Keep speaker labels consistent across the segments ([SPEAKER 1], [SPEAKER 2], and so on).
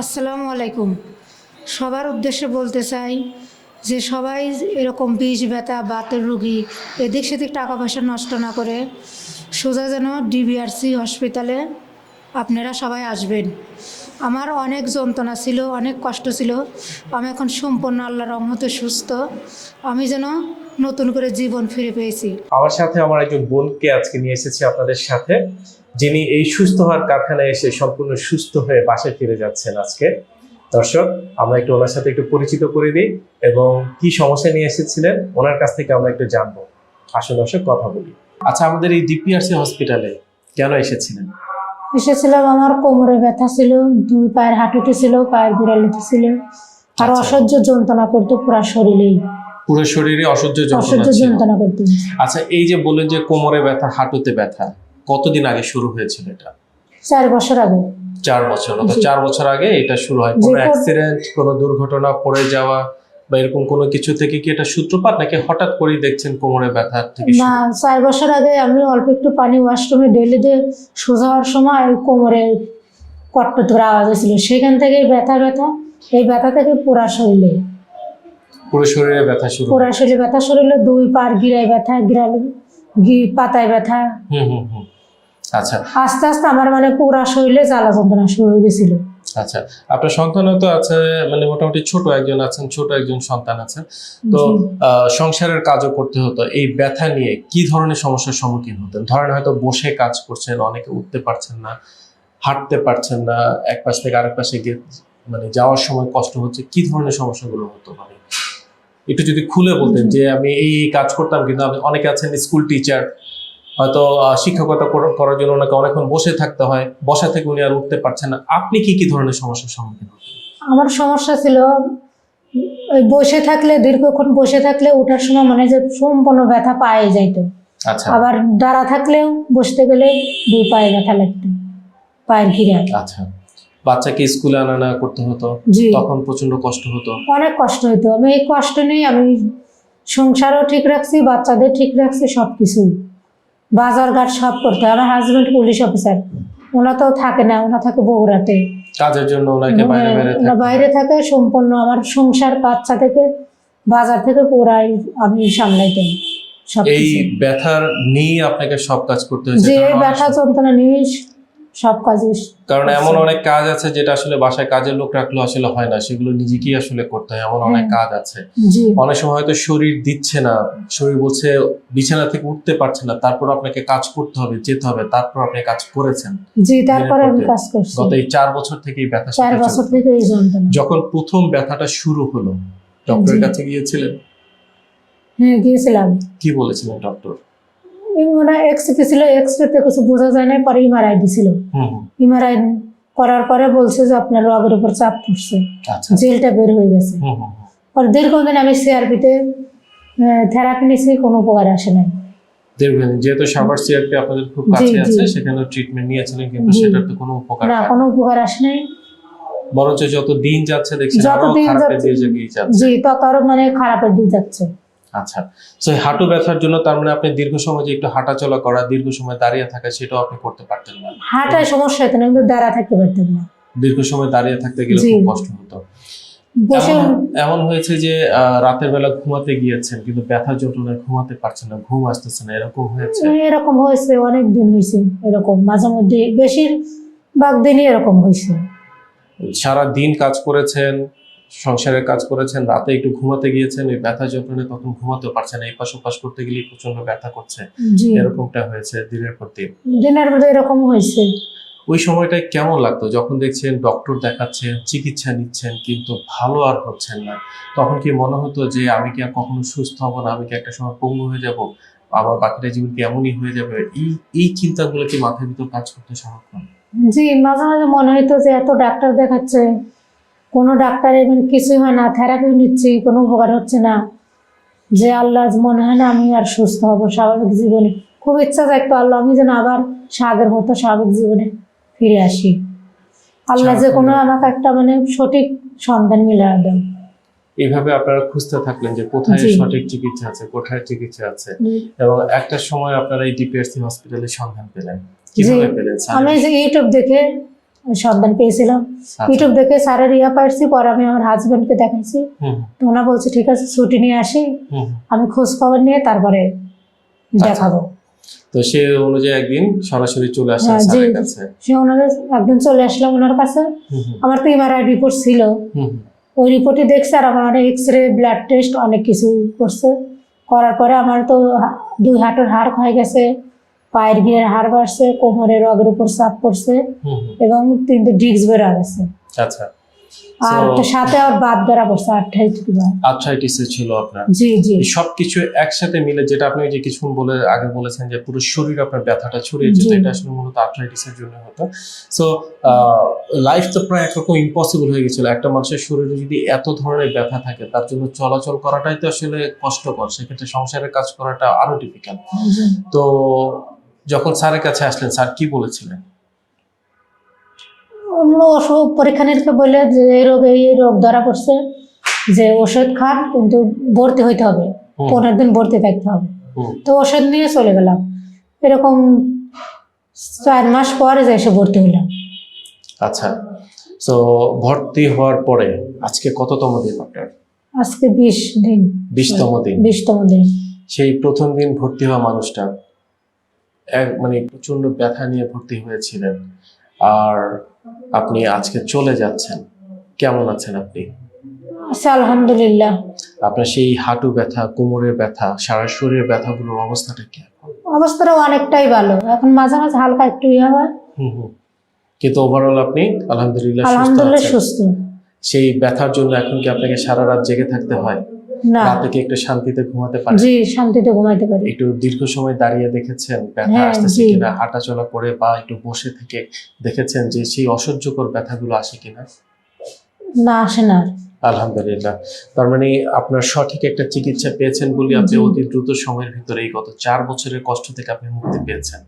[SPEAKER 1] আসসালামু আলাইকুম। সবার উদ্দেশ্যে বলতে চাই যে সবাই এরকম বিষ, ব্যথা, বাতের রুগী, এদিক সেদিক টাকা পয়সা নষ্ট না করে সোজা যেন ডিবিআরসি হসপিটালে আপনারা সবাই আসবেন। আমার অনেক যন্ত্রণা ছিল, অনেক কষ্ট ছিল। আমি এখন সম্পূর্ণ আল্লাহ রহমতে সুস্থ। আমি যেন নতুন করে জীবন ফিরে পেয়েছি।
[SPEAKER 2] আমার সাথে আমার একজন বোনকে আজকে নিয়ে এসেছি আপনাদের সাথে যিনি এই সুস্থ হওয়ার কারখানায় এসে সম্পূর্ণ সুস্থ হয়ে বাসায় ফিরে যাচ্ছেন আজকে। দর্শক আমরা একটু ওনার সাথে একটু পরিচিত করে দিই এবং কি সমস্যা নিয়ে এসেছিলেন ওনার কাছ থেকে আমরা একটু জানব। আসলে দর্শক কথা বলি। আচ্ছা আমাদের এই ডিপিআরসি হসপিটালে কেন এসেছিলেন?
[SPEAKER 1] এসেছিলাম আমার কোমরে ব্যথা ছিল দুই পায়ের হাঁটুতে ছিল পায়ের গোড়ালিতে ছিল। আর
[SPEAKER 2] আচ্ছা।
[SPEAKER 1] অসহ্য যন্ত্রণা করতো পুরো শরীরেই।
[SPEAKER 2] পুরো শরীরে অসহ্য যন্ত্রণা
[SPEAKER 1] অসহ্য
[SPEAKER 2] ছিল।
[SPEAKER 1] যন্ত্রণা করতো
[SPEAKER 2] আচ্ছা এই যে বললেন যে কোমরে ব্যথা হাঁটুতে ব্যথা কতদিন আগে শুরু হয়েছিল এটা?
[SPEAKER 1] চার বছর আগে।
[SPEAKER 2] চার বছর অর্থাৎ
[SPEAKER 1] জি।
[SPEAKER 2] চার বছর আগে এটা শুরু হয়। কোনো অ্যাক্সিডেন্ট কোনো দুর্ঘটনা পড়ে যাওয়া বা এরকম কোনো কিছু থেকে কি এটা সূত্রপাত নাকি হঠাৎ করেই দেখছেন কোমরে ব্যথা থেকে
[SPEAKER 1] না
[SPEAKER 2] শুরু?
[SPEAKER 1] চার বছর আগে আমি অল্প একটু পানি ওয়াশরুমে ডেলি দিয়ে সোজা হওয়ার সময় ওই কোমরে কট্ট করে আওয়াজ হয়েছিল সেখান থেকে ব্যথা ব্যথা এই ব্যথা থেকে পুরা শরীরে।
[SPEAKER 2] পুরো শরীরে ব্যথা শুরু
[SPEAKER 1] পুরা শরীরে ব্যথা শরীরে দুই পার গিরায় ব্যথা গিরাল পাতায় ব্যথা।
[SPEAKER 2] হুম হুম হুম। আচ্ছা।
[SPEAKER 1] আস্তে আস্তে আমার মানে পুরা শরীরে জ্বালা যন্ত্রণা শুরু হয়ে গেছিল।
[SPEAKER 2] আচ্ছা। আপনার সন্তানও তো আছে মানে মোটামুটি ছোট একজন আছেন ছোট একজন সন্তান আছে। তো সংসারের কাজও করতে হতো। এই ব্যথা নিয়ে কি ধরনের সমস্যার সম্মুখীন হতেন? ধরেন হয়তো বসে কাজ করছেন অনেকে উঠতে পারছেন না হাঁটতে পারছেন না এক পাশ থেকে আরেক পাশে গিয়ে মানে যাওয়ার সময় কষ্ট হচ্ছে কি ধরনের সমস্যাগুলো হতো মানে? একটু যদি খুলে বলতেন যে আমি এই কাজ করতাম কিন্তু আমি অনেকে আছেন স্কুল টিচার হয়তো শিক্ষকতা করার জন্য ওনাকে অনেকক্ষণ বসে থাকতে হয় বসা থেকে উনি আর উঠতে পারছেন না। আপনি কি কি ধরনের সমস্যার সম্মুখীন
[SPEAKER 1] আমার সমস্যা ছিল বসে থাকলে দীর্ঘক্ষণ বসে থাকলে ওঠার সময় মানে যে সম্পূর্ণ ব্যথা পায়ে যাইতো।
[SPEAKER 2] আচ্ছা।
[SPEAKER 1] আবার দাঁড়া থাকলেও বসতে গেলে দুই পায়ে ব্যথা লাগতো পায়ের ঘিরায়
[SPEAKER 2] আচ্ছা। বাচ্চাকে স্কুলে আনা না করতে হতো তখন প্রচণ্ড কষ্ট হতো।
[SPEAKER 1] অনেক কষ্ট হতো। আমি এই কষ্ট নেই আমি সংসারও ঠিক রাখছি বাচ্চাদের ঠিক রাখছি সব কিছুই বাজার ঘাট সব করতে। আমার হাজবেন্ড পুলিশ অফিসার ওনা তো থাকে না ওনা থাকে বগুড়াতে।
[SPEAKER 2] কাজের জন্য ওনাকে বাইরে বাইরে
[SPEAKER 1] ওনা বাইরে থাকে সম্পূর্ণ আমার সংসার বাচ্চা থেকে বাজার থেকে পুরাই আমি সামলাইতাম সব
[SPEAKER 2] এই। ব্যথার নিয়ে আপনাকে সব কাজ করতে হয়েছে।
[SPEAKER 1] যে ব্যথা যন্ত্রণা নিয়ে সব কাজে
[SPEAKER 2] কারণ এমন অনেক কাজ আছে যেটা আসলে বাসায় কাজের লোক রাখলে আসলে হয় না সেগুলো নিজেকেই আসলে করতে হয় এমন অনেক। কাজ আছে। অনেক সময় হয়তো শরীর দিচ্ছে না শরীর বলছে বিছানা থেকে উঠতে পারছে না তারপর আপনাকে কাজ করতে হবে যেতে হবে তারপর আপনি কাজ করেছেন।
[SPEAKER 1] জি তারপরে আমি কাজ করছি।
[SPEAKER 2] গত এই চার বছর থেকে এই ব্যথা
[SPEAKER 1] চার বছর থেকে এই যন্ত্রণা।
[SPEAKER 2] যখন প্রথম ব্যথাটা শুরু হলো ডক্টরের কাছে গিয়েছিলেন?
[SPEAKER 1] হ্যাঁ গিয়েছিলাম।
[SPEAKER 2] কি বলেছিলেন ডক্টর?
[SPEAKER 1] মানে এক্সরে ছিল এক্সরেতে কিছু বোঝা যায় না পরে দিছিল করার পরে বলছে যে আপনার রগের উপর চাপ পড়ছে।
[SPEAKER 2] আচ্ছা।
[SPEAKER 1] জেলটা বের হয়ে গেছে। পরে দীর্ঘদিন আমি সিআরপিতে থেরাপি নিয়েছি কোনো উপকার আসে না
[SPEAKER 2] দেখবেন যেহেতু সাভার সিআরপি আপনাদের খুব
[SPEAKER 1] জি,
[SPEAKER 2] কাছে আছে সেখানে ট্রিটমেন্ট নিয়েছিলেন কিন্তু সেটার তো কোনো উপকার
[SPEAKER 1] না কোনো উপকার আসে নাই।
[SPEAKER 2] বরঞ্চ যত দিন যাচ্ছে দেখছেন
[SPEAKER 1] যত আরও
[SPEAKER 2] খারাপের
[SPEAKER 1] যাচ্ছে-
[SPEAKER 2] দিকে যাচ্ছে।
[SPEAKER 1] জি তত আরও মানে খারাপের দিক যাচ্ছে।
[SPEAKER 2] আচ্ছা এই হাঁটু ব্যথার জন্য তার মানে আপনি দীর্ঘ সময় যে একটু হাঁটাচলা করা দীর্ঘ সময় দাঁড়িয়ে থাকা সেটাও আপনি করতে পারতেন না।
[SPEAKER 1] হাঁটায় সমস্যা হতো না কিন্তু দাঁড়া থাকতে পারতাম না।
[SPEAKER 2] দীর্ঘ সময় দাঁড়িয়ে থাকতে গেলে খুব কষ্ট হতো। এমন হয়েছে যে রাতের বেলা ঘুমাতে গিয়েছেন কিন্তু ব্যথা যন্ত্রণায় ঘুমাতে পারছেন না ঘুম আসতেছে না এরকম হয়েছে?
[SPEAKER 1] এরকম হয়েছে অনেক দিন হয়েছে এরকম। মাঝে মধ্যে বেশিরভাগ দিনই এরকম হয়েছে।
[SPEAKER 2] সারা দিন কাজ করেছেন সংসারের কাজ করেছেন রাতে একটু ঘুমাতে গিয়েছেন ওই ব্যথা যন্ত্রণায় তখন ঘুমাতেও পারছেন এই পাশ ওপাশ করতে গেলে প্রচণ্ড ব্যথা করছে। এরকমটা হয়েছে দিনের পর দিন।
[SPEAKER 1] দিনের মধ্যে এরকম হয়েছে।
[SPEAKER 2] ওই সময়টায় কেমন লাগতো? যখন দেখছেন ডক্টর দেখাচ্ছেন চিকিৎসা নিচ্ছেন কিন্তু ভালো আর হচ্ছেন না। তখন কি মনে হতো যে আমি কি আর কখনো সুস্থ হব না আমি কি একটা সময় পঙ্গু হয়ে যাব আমার বাকিটা জীবন কি এমনই হয়ে যাবে? এই এই চিন্তাগুলো কি মাথার ভিতর কাজ করতে সারাক্ষণ
[SPEAKER 1] জি মাঝে মাঝে মনে হইতো যে এত ডাক্তার দেখাচ্ছে কোনো ডাক্তার এমন কিছুই হয় না থেরাপি নিচ্ছি কোনো উপকার হচ্ছে না। যে আল্লাহ মনে হয় না আমি আর সুস্থ হব স্বাভাবিক জীবনে। খুব ইচ্ছা থাকতো আল্লাহ আমি যেন আবার আগের মতো স্বাভাবিক জীবনে ফিরে আসি। আল্লাহ যে কোনো আমাকে একটা মানে সঠিক সন্ধান মিলে দেন।
[SPEAKER 2] এইভাবে আপনারা খুঁজতে থাকলেন যে কোথায় সঠিক চিকিৎসা আছে কোথায় চিকিৎসা আছে। এবং একটা সময় আপনারা এই ডিপিআরসি হসপিটালে সন্ধান পেলেন। কীভাবে পেলেন?
[SPEAKER 1] আমি যে ইউটিউব দেখে সন্ধান পেয়েছিলাম।
[SPEAKER 2] আচ্ছা।
[SPEAKER 1] ইউটিউব দেখে স্যারের ইয়া পাইছি পরে আমি আমার হাজবেন্ডকে দেখাইছি। তো ওনা বলছে ঠিক আছে ছুটি নিয়ে আসি। আমি খোঁজ খবর নিয়ে তারপরে
[SPEAKER 2] আচ্ছা।
[SPEAKER 1] দেখাবো।
[SPEAKER 2] তো সে অনুযায়ী একদিন সরাসরি চলে আসেন
[SPEAKER 1] হ্যাঁ,
[SPEAKER 2] স্যারের কাছে।
[SPEAKER 1] সে ওনার একদিন চলে আসলাম ওনার কাছে। আমার তো এমআরআই রিপোর্ট ছিল। ওই রিপোর্টে দেখছে আর আমার অনেক এক্স রে ব্লাড টেস্ট অনেক কিছু করছে। করার পরে আমার তো দুই হাঁটুর হাড় হয়ে গেছে। পায়ের গিরের হাড় বাড়ছে কোমরের রগের উপর চাপ পড়ছে। এবং তিনটে ডিস্ক বের গেছে।
[SPEAKER 2] আচ্ছা।
[SPEAKER 1] আর সাথে আর বাদ বেড়া পড়ছে
[SPEAKER 2] ছিল আপনার।
[SPEAKER 1] জি জি।
[SPEAKER 2] সবকিছু একসাথে মিলে যেটা আপনি যে বলে আগে বলেছেন যে পুরো শরীর আপনার ব্যথাটা ছড়িয়ে যেত এটা আসলে মূলত আর্থ্রাইটিসের জন্য হতো। সো লাইফ তো প্রায় একরকম ইম্পসিবল হয়ে গেছিল। একটা মানুষের শরীরে যদি এত ধরনের ব্যথা থাকে তার জন্য চলাচল করাটাই তো আসলে কষ্টকর। সেক্ষেত্রে সংসারের কাজ করাটা আরও ডিফিকাল্ট তো যখন স্যারের কাছে আসলেন স্যার কি বলেছিলেন?
[SPEAKER 1] অন্য ওষুধ পরীক্ষা নিরীক্ষা বলে যে এই রোগ এই রোগ ধরা পড়ছে যে ওষুধ খান কিন্তু ভর্তি হইতে হবে। পনেরো দিন ভর্তি থাকতে হবে। তো ওষুধ নিয়ে চলে গেলাম। এরকম চার মাস পরে যে এসে ভর্তি হলাম
[SPEAKER 2] আচ্ছা তো ভর্তি হওয়ার পরে আজকে কততম দিন আপনার
[SPEAKER 1] আজকে বিশ দিন।
[SPEAKER 2] বিশতম দিন।
[SPEAKER 1] বিশতম দিন।
[SPEAKER 2] সেই প্রথম দিন ভর্তি হওয়া মানুষটা মানে প্রচণ্ড ব্যথা নিয়ে ভর্তি হয়েছিলেন। আর আপনি আজকে চলে যাচ্ছেন। কেমন আছেন আপনি?
[SPEAKER 1] আলহামদুলিল্লাহ।
[SPEAKER 2] আপনার সেই হাঁটু ব্যথা কোমরের ব্যথা সারা শরীরের ব্যথাগুলোর অবস্থাটা কি এখন?
[SPEAKER 1] অবস্থাটা অনেকটাই ভালো। এখন মাঝে মাঝে হালকা একটু ইয়ে হয়।
[SPEAKER 2] কিন্তু ওভারঅল আপনি আলহামদুলিল্লাহ
[SPEAKER 1] আলহামদুলিল্লাহ সুস্থ।
[SPEAKER 2] সেই ব্যথার জন্য এখন কি আপনাকে সারা রাত জেগে থাকতে হয়? রাতে কি একটু শান্তিতে ঘুমাতে পারেন?
[SPEAKER 1] জি শান্তিতে পারি।
[SPEAKER 2] একটু দীর্ঘ সময় দাঁড়িয়ে দেখেছেন ব্যথা
[SPEAKER 1] হ্যাঁ,
[SPEAKER 2] আসতেছে কিনা হাঁটাচলা করে বা একটু বসে থেকে দেখেছেন যে সেই অসহ্যকর ব্যথাগুলো আসে কিনা?
[SPEAKER 1] না আসে না।
[SPEAKER 2] আলহামদুলিল্লাহ। তার মানে আপনার সঠিক একটা চিকিৎসা পেয়েছেন বলে আপনি অতি দ্রুত সময়ের ভিতরে এই গত চার বছরের কষ্ট থেকে আপনি মুক্তি পেয়েছেন।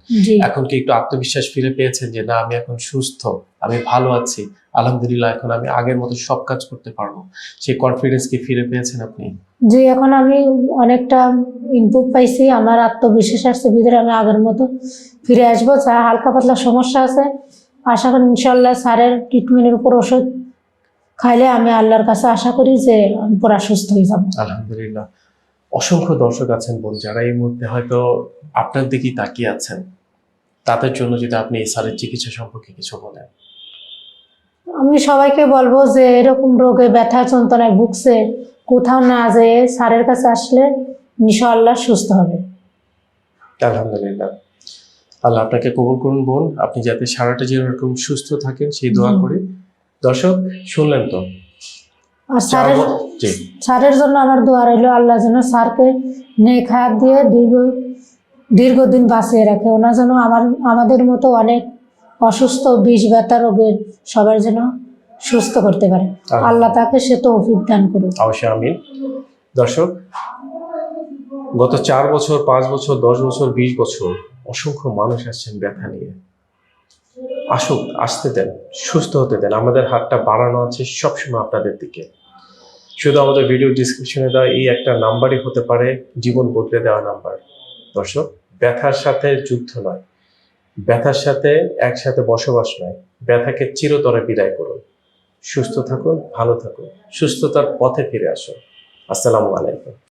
[SPEAKER 2] এখন কি একটু আত্মবিশ্বাস ফিরে পেয়েছেন যে না আমি এখন সুস্থ আমি ভালো আছি আলহামদুলিল্লাহ এখন আমি আগের মতো সব কাজ করতে পারব। সেই কনফিডেন্স কি ফিরে পেয়েছেন আপনি?
[SPEAKER 1] জি এখন আমি অনেকটা ইনপুট পাইছি। আমার আত্মবিশ্বাস আসছে ভিতরে আমি আগের মতো ফিরে আসব। যা হালকা পাতলা সমস্যা আছে আশা করি ইনশাল্লাহ স্যারের ট্রিটমেন্টের উপর ওষুধ খাইলে আমি আল্লাহর কাছে আশা করি যে আমি পুরা সুস্থ হয়ে যাব।
[SPEAKER 2] আলহামদুলিল্লাহ। অসংখ্য দর্শক আছেন বোন যারা এই মুহূর্তে হয়তো আপনার দিকেই তাকিয়ে আছেন তাদের জন্য যদি আপনি এই সারের চিকিৎসা সম্পর্কে কিছু বলেন।
[SPEAKER 1] আমি সবাইকে বলব যে এরকম রোগে ব্যথা যন্ত্রণায় ভুগছে কোথাও না যেয়ে স্যারের কাছে আসলে ইনশাআল্লাহ সুস্থ হবে।
[SPEAKER 2] আলহামদুলিল্লাহ। আল্লাহ আপনাকে কবুল করুন বোন। আপনি যাতে সারাটা এরকম সুস্থ থাকেন সেই দোয়া করে। দর্শক শুনলেন তো?
[SPEAKER 1] আর স্যারের স্যারের জন্য আমার দোয়া রইল আল্লাহ যেন স্যারকে নেক হাত দিয়ে দীর্ঘ দীর্ঘদিন বাঁচিয়ে রাখে। ওনার যেন আমার আমাদের মতো অনেক অসুস্থ বিষ ব্যথা রোগের সবার যেন সুস্থ করতে পারে। আল্লাহ তাকে সে তো দান করুক।
[SPEAKER 2] অবশ্যই আমি দর্শক গত চার বছর পাঁচ বছর দশ বছর বিশ বছর অসংখ্য মানুষ আসছেন ব্যথা নিয়ে। আসুক আসতে দেন সুস্থ হতে দেন। আমাদের হাতটা বাড়ানো আছে সবসময় আপনাদের দিকে। শুধু আমাদের ভিডিও ডিসক্রিপশনে দেওয়া এই একটা নাম্বারই হতে পারে জীবন বদলে দেওয়া নাম্বার। দর্শক ব্যথার সাথে যুদ্ধ নয়। ব্যথার সাথে একসাথে বসবাস নয়, ব্যথাকে চিরতরে বিদায় করুন সুস্থ থাকুন, ভালো থাকুন, সুস্থতার পথে ফিরে আসুন। আসসালামু আলাইকুম।